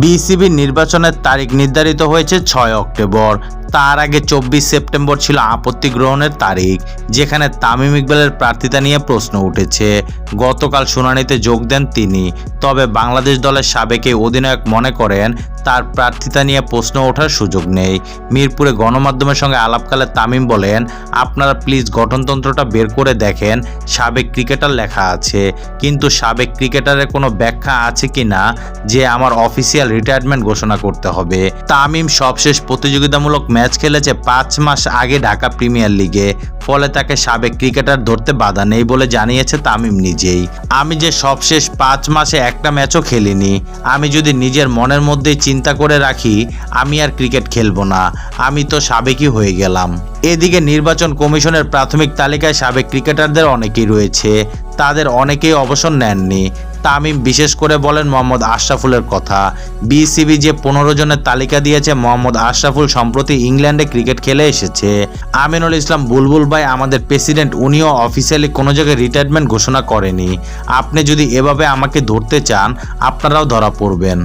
বিসিবির নির্বাচনের তারিখ নির্ধারিত হয়েছে ছয় অক্টোবর। তার আগে চব্বিশ সেপ্টেম্বর ছিল আপত্তি গ্রহণের তারিখ, যেখানে তামিম ইকবালের প্রার্থিতা নিয়ে প্রশ্ন উঠেছে। গতকাল শুনানিতে যোগ দেন তিনি, তবে বাংলাদেশ দলের সাবেক অধিনায়ক মনে করেন তার প্রার্থিতা নিয়ে প্রশ্ন ওঠার সুযোগ নেই। মিরপুরে গণমাধ্যমের সঙ্গে আলাপকালে তামিম বলেন, আপনারা প্লিজ গঠনতন্ত্রটা বের করে দেখেন, সাবেক ক্রিকেটার লেখা আছে। কিন্তু সাবেক ক্রিকেটারের কোনো ব্যাখ্যা আছে কি না, যে আমার অফিসিয়াল রিটায়ারমেন্ট ঘোষণা করতে হবে। তামিম সবশেষ প্রতিযোগিতামূলক ম্যাচ খেলেছে পাঁচ মাস আগে ঢাকা প্রিমিয়ার লিগে। ফলে তাকে সাবেক ক্রিকেটার ধরতে বাধা নেই বলে জানিয়েছে তামিম নিজেই। আমি যে সবশেষ পাঁচ মাসে একটা ম্যাচও খেলিনি, আমি যদি নিজের মনের মধ্যেই চিন্তা করে রাখি, আমি আর ক্রিকেট খেলব না। আমি তো সাবেকই হয়ে গেলাম। এদিকে নির্বাচন কমিশনের প্রাথমিক তালিকায় সাবেক ক্রিকেটারদের অনেকেই রয়েছে। তাদের অনেকেই অবসর নেননি। তামিম বিশেষ করে বলেন মোহাম্মদ আশরাফুলের কথা। বিসিবি যে পনেরো জনের তালিকা দিয়েছে, মোহাম্মদ আশরাফুল সম্প্রতি ইংল্যান্ডে ক্রিকেট খেলে এসেছে। আমিনুল ইসলাম বুলবুল ভাই আমাদের প্রেসিডেন্ট, উনিও অফিসিয়ালি কোনো জায়গায় রিটায়ারমেন্ট ঘোষণা করেনি। আপনি যদি এভাবে আমাকে ধরতে চান, আপনারাও ধরা পড়বেন।